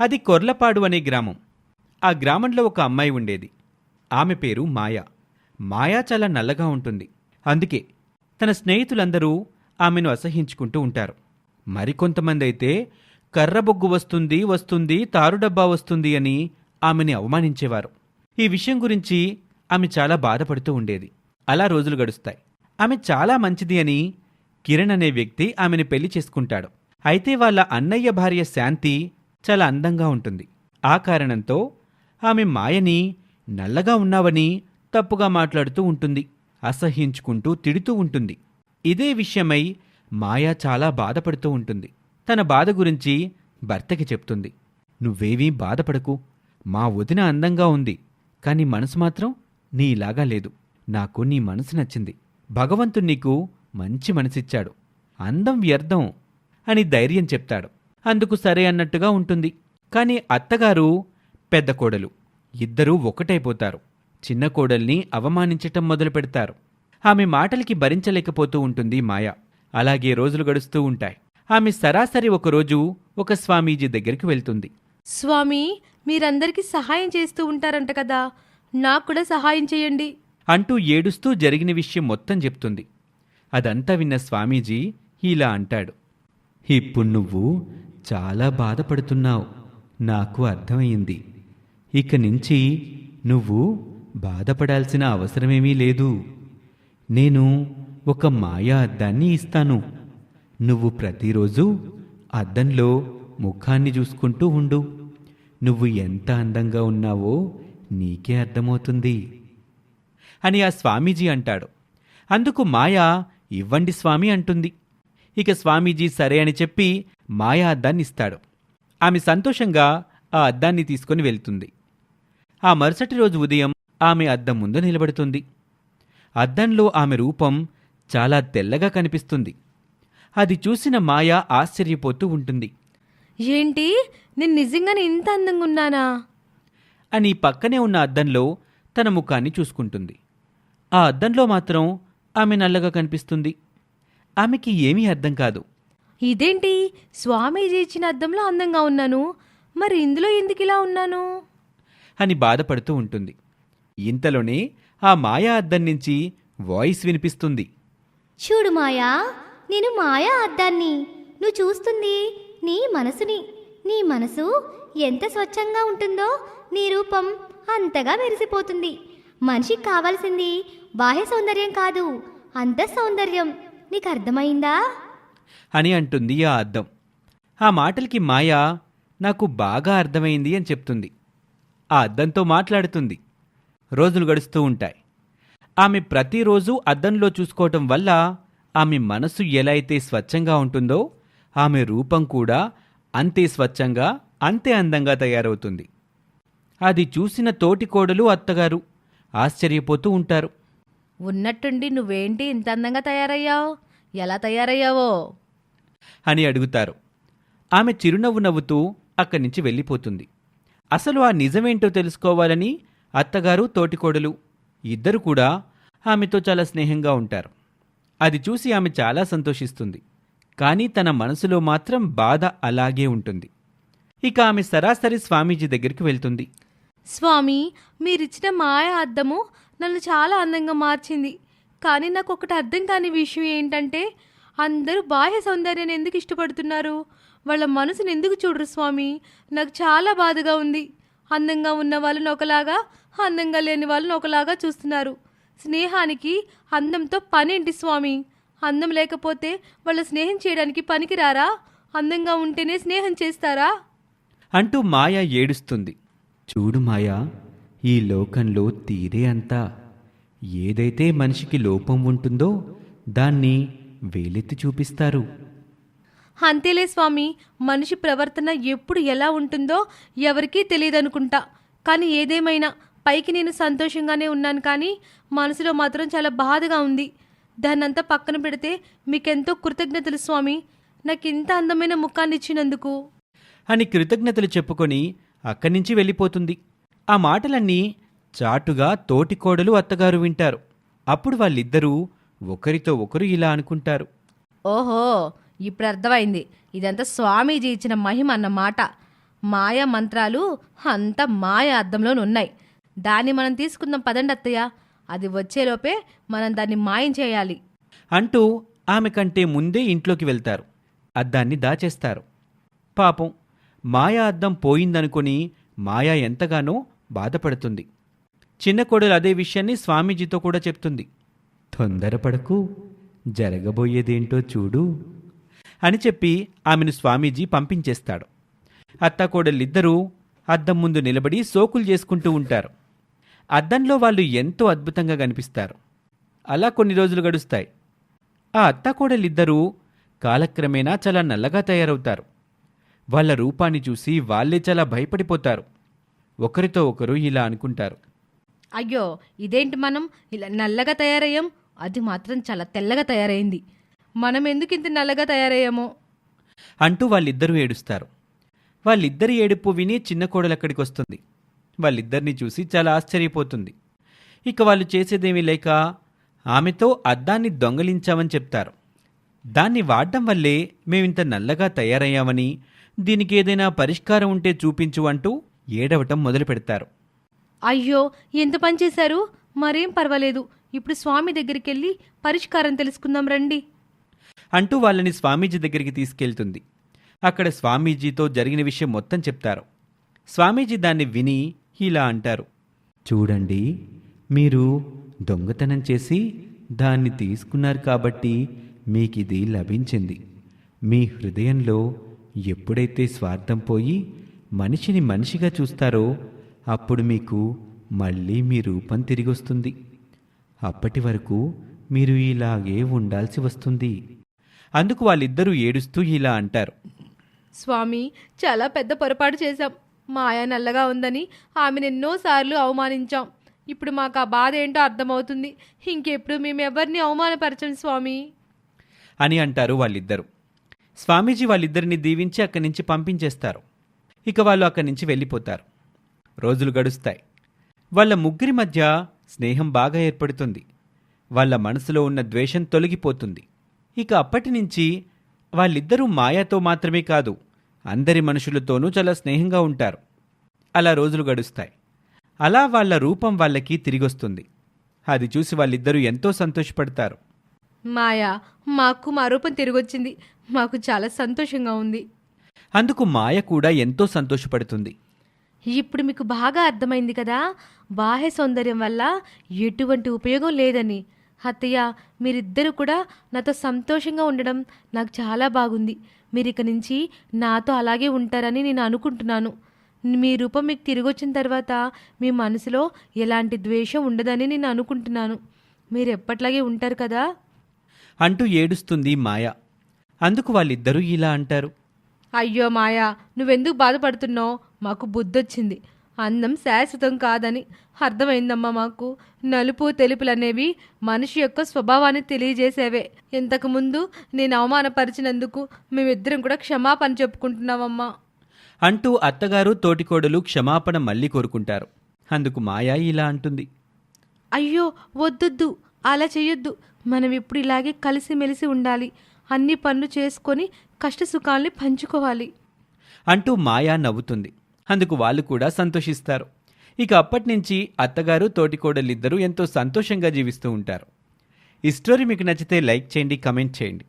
అది కొర్లపాడు అనే గ్రామం. ఆ గ్రామంలో ఒక అమ్మాయి ఉండేది. ఆమె పేరు మాయా. మాయా చాలా నల్లగా ఉంటుంది. అందుకే తన స్నేహితులందరూ ఆమెను అసహించుకుంటూ ఉంటారు. మరికొంతమంది అయితే కర్రబొగ్గు వస్తుంది వస్తుంది తారుడబ్బా వస్తుంది అని ఆమెని అవమానించేవారు. ఈ విషయం గురించి ఆమె చాలా బాధపడుతూ ఉండేది. అలా రోజులు గడుస్తాయి. ఆమె చాలా మంచిది అని కిరణ్ అనే వ్యక్తి ఆమెను పెళ్ళి చేసుకుంటాడు. అయితే వాళ్ళ అన్నయ్య భార్య శాంతి చాలా అందంగా ఉంటుంది. ఆ కారణంతో ఆమె మాయని నల్లగా ఉన్నావని తప్పుగా మాట్లాడుతూ ఉంటుంది. అసహ్యించుకుంటూ తిడుతూ ఉంటుంది. ఇదే విషయమై మాయ చాలా బాధపడుతూ ఉంటుంది. తన బాధ గురించి భర్తకి చెప్తుంది. నువ్వేవీ బాధపడకు. మా వదిన అందంగా ఉంది. కానీ మనసు మాత్రం నీలాగా లేదు. నాకు నీ మనసు నచ్చింది. భగవంతుడు నీకు మంచి మనసిచ్చాడు. అందం వ్యర్థం అని ధైర్యం చెప్తాడు. అందుకు సరే అన్నట్టుగా ఉంటుంది. కానీ అత్తగారు పెద్ద కోడలు. ఇద్దరూ ఒకటైపోతారు చిన్న కోడల్ని అవమానించటం మొదలు పెడతారు. ఆమె మాటలకి భరించలేకపోతూ ఉంటుంది మాయ. అలాగే రోజులు గడుస్తూ ఉంటాయి. ఆమె సరాసరి ఒకరోజు ఒక స్వామీజీ దగ్గరికి వెళ్తుంది. స్వామి మీరందరికీ సహాయం చేస్తూ ఉంటారంట కదా. నాకు కూడా సహాయం చేయండి. అంటూ ఏడుస్తూ జరిగిన విషయం మొత్తం చెప్తుంది. అదంతా విన్న స్వామీజీ ఇలా అంటాడు. ఇప్పుడు నువ్వు చాలా బాధపడుతున్నావు. నాకు అర్థమైంది ఇక నుంచి నువ్వు బాధపడాల్సిన అవసరమేమీ లేదు. నేను ఒక మాయా అద్దాన్ని ఇస్తాను. నువ్వు ప్రతిరోజు అద్దంలో ముఖాన్ని చూసుకుంటూ ఉండు. నువ్వు ఎంత అందంగా ఉన్నావో నీకే అర్థమవుతుంది. అని ఆ స్వామీజీ అంటాడు. అందుకు మాయా ఇవ్వండి స్వామి అంటుంది. ఇక స్వామీజీ సరే అని చెప్పి మాయా అద్దాన్ని ఇస్తాడు ఆమె సంతోషంగా ఆ అద్దాన్ని తీసుకొని వెళ్తుంది. ఆ మరుసటి రోజు ఉదయం ఆమె అద్దం ముందు నిలబడుతుంది. అద్దంలో ఆమె రూపం చాలా తెల్లగా కనిపిస్తుంది. అది చూసిన మాయ ఆశ్చర్యపోతూ ఉంటుంది. ఏంటి? నేను నిజంగానే ఇంత అందంగా ఉన్నానా? అని పక్కనే ఉన్న అద్దంలో తన ముఖాన్ని చూసుకుంటుంది. ఆ అద్దంలో మాత్రం ఆమె నల్లగా కనిపిస్తుంది. ఆమెకి ఏమీ అర్థం కాదు. ఇదేంటి? స్వామీజీ ఇచ్చిన అద్దంలో అందంగా ఉన్నాను. మరి ఇందులో ఎందుకు ఇలా ఉన్నాను? అని బాధపడుతూ ఉంటుంది. ఇంతలోనే ఆ మాయా అద్దం నుంచి వాయిస్ వినిపిస్తుంది. చూడు మాయా నేను మాయా అద్దాన్ని. నువ్వు చూస్తుంది నీ మనసుని. నీ మనసు ఎంత స్వచ్ఛంగా ఉంటుందో నీ రూపం అంతగా మెరిసిపోతుంది. మనిషికి కావాల్సింది బాహ్య సౌందర్యం కాదు అంత సౌందర్యం. నీకు అర్థమైందా అని అంటుంది ఆ అద్దం. ఆ మాటలకి మాయా నాకు బాగా అర్థమైంది అని చెప్తుంది. ఆ అద్దంతో మాట్లాడుతుంది. రోజులు గడుస్తూ ఉంటాయి. ఆమె ప్రతిరోజు అద్దంలో చూసుకోవటం వల్ల ఆమె మనసు ఎలా అయితే స్వచ్ఛంగా ఉంటుందో ఆమె రూపం కూడా అంతే స్వచ్ఛంగా అంతే అందంగా తయారవుతుంది. అది చూసిన తోటి కోడలు అత్తగారు ఆశ్చర్యపోతూ ఉంటారు. ఉన్నట్టుండి నువ్వేంటి ఇంత అందంగా తయారయ్యావు? ఎలా తయారయ్యావో? అని అడుగుతారు. ఆమె చిరునవ్వు నవ్వుతూ అక్కడి నుంచి వెళ్ళిపోతుంది. అసలు ఆ నిజమేంటో తెలుసుకోవాలని అత్తగారు తోటికోడలు ఇద్దరు కూడా ఆమెతో చాలా స్నేహంగా ఉంటారు. అది చూసి ఆమె చాలా సంతోషిస్తుంది. కానీ తన మనసులో మాత్రం బాధ అలాగే ఉంటుంది. ఇక ఆమె సరాసరి స్వామీజీ దగ్గరికి వెళ్తుంది. స్వామి మీరిచ్చిన మాయ అద్దము నన్ను చాలా అందంగా మార్చింది. కానీ నాకు ఒకటి అర్థం కాని విషయం ఏంటంటే అందరూ బాహ్య సౌందర్యాన్ని ఎందుకు ఇష్టపడుతున్నారు? వాళ్ళ మనసుని ఎందుకు చూడరు స్వామి? నాకు చాలా బాధగా ఉంది. అందంగా ఉన్న వాళ్ళని ఒకలాగా అందంగా లేని వాళ్ళని ఒకలాగా చూస్తున్నారు. స్నేహానికి అందంతో పనేంటి స్వామి? అందం లేకపోతే వాళ్ళ స్నేహం చేయడానికి పనికిరారా? అందంగా ఉంటేనే స్నేహం చేస్తారా? అంటూ మాయ ఏడుస్తుంది. చూడు మాయా ఈ లోకంలో తీరే అంతా. ఏదైతే మనిషికి లోపం ఉంటుందో దాన్ని వేలెత్తి చూపిస్తారు. అంతేలే స్వామి మనిషి ప్రవర్తన ఎప్పుడు ఎలా ఉంటుందో ఎవరికీ తెలియదనుకుంటా. కానీ ఏదేమైనా పైకి నేను సంతోషంగానే ఉన్నాను కానీ మనసులో మాత్రం చాలా బాధగా ఉంది. దాన్నంతా పక్కన పెడితే మీకెంతో కృతజ్ఞతలు స్వామి. నాకు ఇంత అందమైన ముఖాన్ని ఇచ్చినందుకు అని కృతజ్ఞతలు చెప్పుకొని అక్కడి నుంచి వెళ్ళిపోతుంది. ఆ మాటలన్నీ చాటుగా తోటికోడలు అత్తగారు వింటారు. అప్పుడు వాళ్ళిద్దరూ ఒకరితో ఒకరు ఇలా అనుకుంటారు. ఓహో ఇప్పుడు అర్థమైంది. ఇదంతా స్వామీజీ ఇచ్చిన మహిమ అన్నమాట మాయా మంత్రాలు అంత మాయ అద్దంలోనే ఉన్నాయి. దాన్ని మనం తీసుకుందాం పదండి అత్తయ్య. అది వచ్చేలోపే మనం దాన్ని మాయం చేయాలి. అంటూ ఆమె కంటే ముందే ఇంట్లోకి వెళ్తారు. అద్దాన్ని దాచేస్తారు. పాపం మాయా అద్దం పోయిందనుకొని మాయా ఎంతగానో బాధపడుతుంది. చిన్న కోడలు అదే విషయాన్ని స్వామీజీతో కూడా చెప్తుంది. తొందరపడకు జరగబోయేదేంటో చూడు. అని చెప్పి ఆమెను స్వామీజీ పంపించేస్తాడు. అత్తాకోడలిద్దరూ అద్దం ముందు నిలబడి సోకులు చేసుకుంటూ ఉంటారు. అద్దంలో వాళ్ళు ఎంతో అద్భుతంగా కనిపిస్తారు. అలా కొన్ని రోజులు గడుస్తాయి. ఆ అత్తాకోడలిద్దరూ కాలక్రమేణా చాలా నల్లగా తయారవుతారు. వాళ్ళ రూపాన్ని చూసి వాళ్ళే చాలా భయపడిపోతారు. ఒకరితో ఒకరు ఇలా అనుకుంటారు. అయ్యో ఇదేంటి మనం? ఇలా నల్లగా తయారయ్యాం? అది మాత్రం చాలా తెల్లగా తయారైంది. మనం ఎందుకు ఇంత నల్లగా తయారయ్యామో? అంటూ వాళ్ళిద్దరూ ఏడుస్తారు. వాళ్ళిద్దరి ఏడుపు విని చిన్న కోడలు అక్కడికి వస్తుంది. వాళ్ళిద్దరిని చూసి చాలా ఆశ్చర్యపోతుంది. ఇక వాళ్ళు చేసేదేమీ లేక ఆమెతో అద్దాన్ని దొంగలించామని చెప్తారు. దాన్ని వాడడం వల్లే మేమింత నల్లగా తయారయ్యామని దీనికి ఏదైనా పరిష్కారం ఉంటే చూపించు అంటూ ఏడవటం మొదలు పెడతారు. అయ్యో ఎంత పని చేశారు? మరేం పర్వాలేదు. ఇప్పుడు స్వామి దగ్గరికి వెళ్ళి పరిష్కారం తెలుసుకుందాం రండి. అంటూ వాళ్ళని స్వామీజీ దగ్గరికి తీసుకెళ్తుంది. అక్కడ స్వామీజీతో జరిగిన విషయం మొత్తం చెప్తారు. స్వామీజీ దాన్ని విని ఇలా అంటారు. చూడండి మీరు దొంగతనం చేసి దాన్ని తీసుకున్నారు కాబట్టి మీకిది లభించింది. మీ హృదయంలో ఎప్పుడైతే స్వార్థం పోయి మనిషిని మనిషిగా చూస్తారో అప్పుడు మీకు మళ్ళీ మీ రూపం తిరిగొస్తుంది అప్పటి వరకు మీరు ఇలాగే ఉండాల్సి వస్తుంది. అందుకు వాళ్ళిద్దరూ ఏడుస్తూ ఇలా అంటారు. స్వామి చాలా పెద్ద పొరపాటు చేశాం. మాయ నల్లగా ఉందని ఆమెను ఎన్నోసార్లు అవమానించాం. ఇప్పుడు మాకు ఆ బాధ ఏంటో అర్థమవుతుంది. ఇంకెప్పుడు మేము ఎవరిని అవమానపరచం స్వామి? అని అంటారు వాళ్ళిద్దరూ. స్వామీజీ వాళ్ళిద్దరిని దీవించి అక్కడి నుంచి పంపించేస్తారు. ఇక వాళ్ళు అక్కడి నుంచి వెళ్ళిపోతారు. రోజులు గడుస్తాయి. వాళ్ళ ముగ్గురి మధ్య స్నేహం బాగా ఏర్పడుతుంది. వాళ్ళ మనసులో ఉన్న ద్వేషం తొలగిపోతుంది. ఇక అప్పటి నుంచి వాళ్ళిద్దరూ మాయాతో మాత్రమే కాదు అందరి మనుషులతోనూ చాలా స్నేహంగా ఉంటారు. అలా రోజులు గడుస్తాయి. అలా వాళ్ళ రూపం వాళ్ళకి తిరిగొస్తుంది. అది చూసి వాళ్ళిద్దరూ ఎంతో సంతోషపడతారు. మాయా మాకు మా రూపం తిరిగొచ్చింది. మాకు చాలా సంతోషంగా ఉంది. అందుకు మాయ కూడా ఎంతో సంతోషపడుతుంది. ఇప్పుడు మీకు బాగా అర్థమైంది కదా? బాహ్య సౌందర్యం వల్ల ఎటువంటి ఉపయోగం లేదని. అత్తయ్య మీరిద్దరూ కూడా నాతో సంతోషంగా ఉండడం నాకు చాలా బాగుంది. మీరు ఇక నుంచి నాతో అలాగే ఉంటారని నేను అనుకుంటున్నాను. మీ రూపం మీకు తిరిగి వచ్చిన తర్వాత మీ మనసులో ఎలాంటి ద్వేషం ఉండదని నేను అనుకుంటున్నాను. మీరు ఎప్పట్లాగే ఉంటారు కదా? అంటూ ఏడుస్తుంది మాయ. అందుకు వాళ్ళిద్దరూ ఇలా అంటారు. అయ్యో మాయా నువ్వెందుకు బాధపడుతున్నావు? మాకు బుద్ధొచ్చింది. అందం శాశ్వతం కాదని అర్థమైందమ్మా మాకు. నలుపు తెలుపులు అనేవి మనిషి యొక్క స్వభావాన్ని తెలియజేసేవే. ఇంతకుముందు నేను అవమానపరిచినందుకు మేమిద్దరం కూడా క్షమాపణ చెప్పుకుంటున్నామమ్మా అంటూ అత్తగారు తోటికోడలు క్షమాపణ మళ్ళీ కోరుకుంటారు. అందుకు మాయ ఇలా అంటుంది. అయ్యో వద్దొద్దు. అలా చెయ్యొద్దు. మనం ఇప్పుడు ఇలాగే కలిసిమెలిసి ఉండాలి. అన్ని పనులు చేసుకొని కష్టసుఖాల్ని పంచుకోవాలి. అంటూ మాయా నవ్వుతుంది. అందుకు వాళ్ళు కూడా సంతోషిస్తారు. ఇక అప్పటినుంచి అత్తగారు తోటికోడలిద్దరూ ఎంతో సంతోషంగా జీవిస్తూ ఉంటారు. ఈ స్టోరీ మీకు నచ్చితే లైక్ చేయండి కమెంట్ చేయండి.